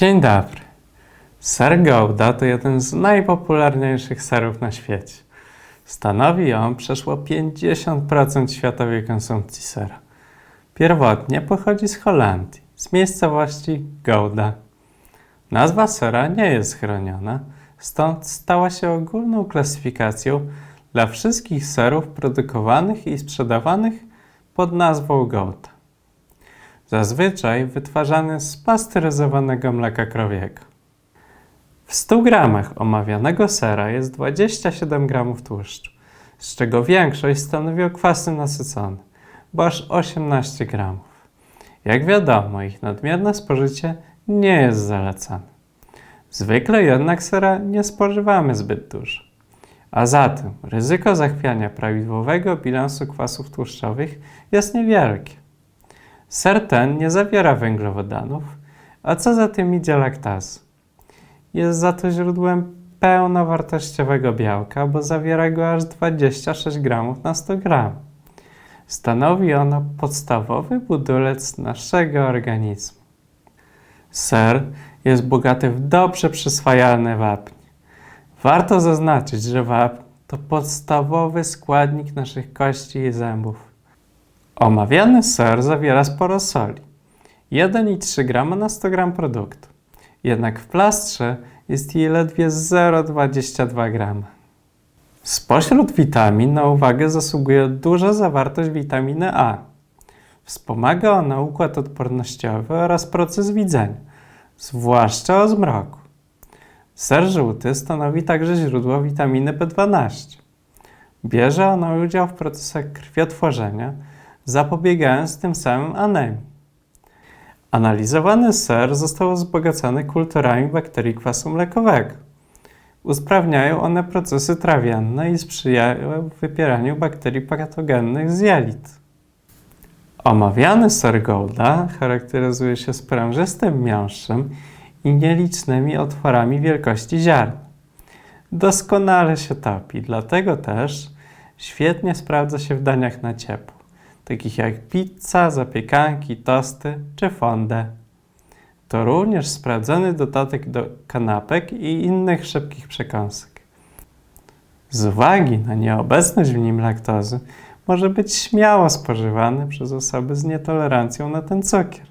Dzień dobry. Ser Gouda to jeden z najpopularniejszych serów na świecie. Stanowi on przeszło 50% światowej konsumpcji sera. Pierwotnie pochodzi z Holandii, z miejscowości Gouda. Nazwa sera nie jest chroniona, stąd stała się ogólną klasyfikacją dla wszystkich serów produkowanych i sprzedawanych pod nazwą Gouda. Zazwyczaj wytwarzany z pasteryzowanego mleka krowiego. W 100 gramach omawianego sera jest 27 gramów tłuszczu, z czego większość stanowią kwasy nasycone, bo aż 18 gramów. Jak wiadomo, ich nadmierne spożycie nie jest zalecane. Zwykle jednak sera nie spożywamy zbyt dużo. A zatem ryzyko zachwiania prawidłowego bilansu kwasów tłuszczowych jest niewielkie. Ser ten nie zawiera węglowodanów, a co za tym idzie laktazy. Jest za to źródłem pełnowartościowego białka, bo zawiera go aż 26 gramów na 100 gram. Stanowi ono podstawowy budulec naszego organizmu. Ser jest bogaty w dobrze przyswajalne wapnie. Warto zaznaczyć, że wapń to podstawowy składnik naszych kości i zębów. Omawiany ser zawiera sporo soli 1,3 g na 100 g produktu. Jednak w plastrze jest jej ledwie 0,22 g. Spośród witamin na uwagę zasługuje duża zawartość witaminy A. Wspomaga ona układ odpornościowy oraz proces widzenia, zwłaszcza o zmroku. Ser żółty stanowi także źródło witaminy B12. Bierze ona udział w procesach krwiotworzenia, zapobiegając tym samym anemii. Analizowany ser został wzbogacony kulturami bakterii kwasu mlekowego. Usprawniają one procesy trawienne i sprzyjają wypieraniu bakterii patogennych z jelit. Omawiany ser Gouda charakteryzuje się sprężystym miąższem i nielicznymi otworami wielkości ziarn. Doskonale się topi, dlatego też świetnie sprawdza się w daniach na ciepło, takich jak pizza, zapiekanki, tosty czy fondę. To również sprawdzony dodatek do kanapek i innych szybkich przekąsek. Z uwagi na nieobecność w nim laktozy, może być śmiało spożywany przez osoby z nietolerancją na ten cukier.